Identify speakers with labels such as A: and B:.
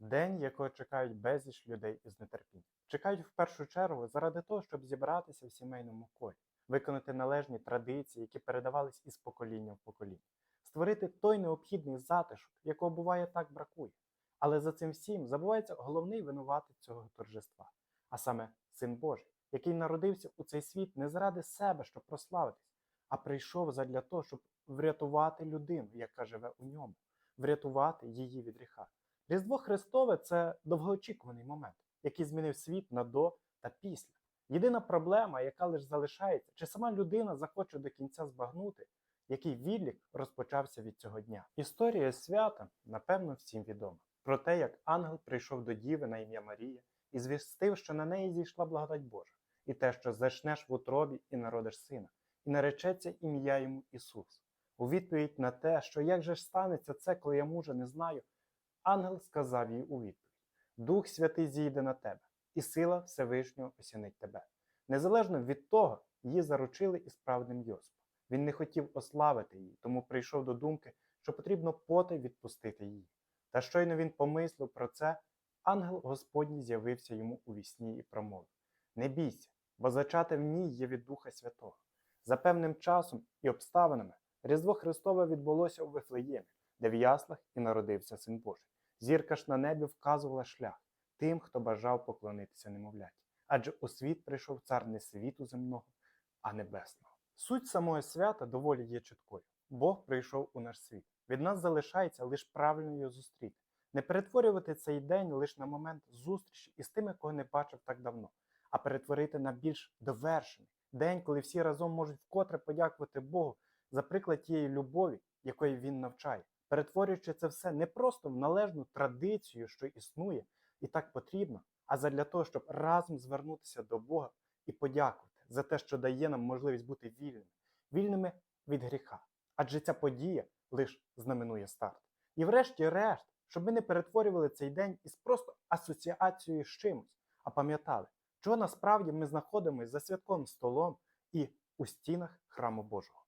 A: День, якого чекають безліч людей із нетерпінням. Чекають в першу чергу заради того, щоб зібратися в сімейному колі, виконати належні традиції, які передавались із покоління в покоління, створити той необхідний затишок, якого буває так бракує. Але за цим всім забувається головний винуватець цього торжества, а саме Син Божий, який народився у цей світ не заради себе, щоб прославитись, а прийшов задля того, щоб врятувати людину, яка живе у ньому, врятувати її від гріха. Різдво Христове це довгоочікуваний момент, який змінив світ на до та після. Єдина проблема, яка лише залишається, чи сама людина захоче до кінця збагнути, який відлік розпочався від цього дня. Історія свята, напевно, всім відома про те, як ангел прийшов до Діви на ім'я Марія і звістив, що на неї зійшла благодать Божа, і те, що зачнеш в утробі і народиш сина, і наречеться ім'я йому Ісус. У відповідь на те, що як же ж станеться це, коли я мужа не знаю, ангел сказав їй у відповідь: Дух Святий зійде на тебе, і сила Всевишнього осінить тебе. Незалежно від того, її заручили із правдним Йосипом. Він не хотів ославити її, тому прийшов до думки, що потрібно потай відпустити її. Та щойно він помислив про це, ангел Господній з'явився йому у вісні і промовив: Не бійся, бо зачати в ній є від Духа Святого. За певним часом і обставинами Різдво Христове відбулося у Вифлеємі, де в яслах і народився Син Божий. Зірка ж на небі вказувала шлях тим, хто бажав поклонитися немовляті. Адже у світ прийшов цар не світу земного, а небесного. Суть самого свята доволі є чіткою. Бог прийшов у наш світ. Від нас залишається лише правильно його зустріти, не перетворювати цей день лише на момент зустрічі із тими, кого не бачив так давно, а перетворити на більш довершений день, коли всі разом можуть вкотре подякувати Богу за приклад тієї любові, якої він навчає, перетворюючи це все не просто в належну традицію, що існує і так потрібно, а задля того, щоб разом звернутися до Бога і подякувати за те, що дає нам можливість бути вільними, вільними від гріха. Адже ця подія лише знаменує старт. І врешті-решт, щоб ми не перетворювали цей день із просто асоціацією з чимось, а пам'ятали, чого насправді ми знаходимося за святковим столом і у стінах храму Божого.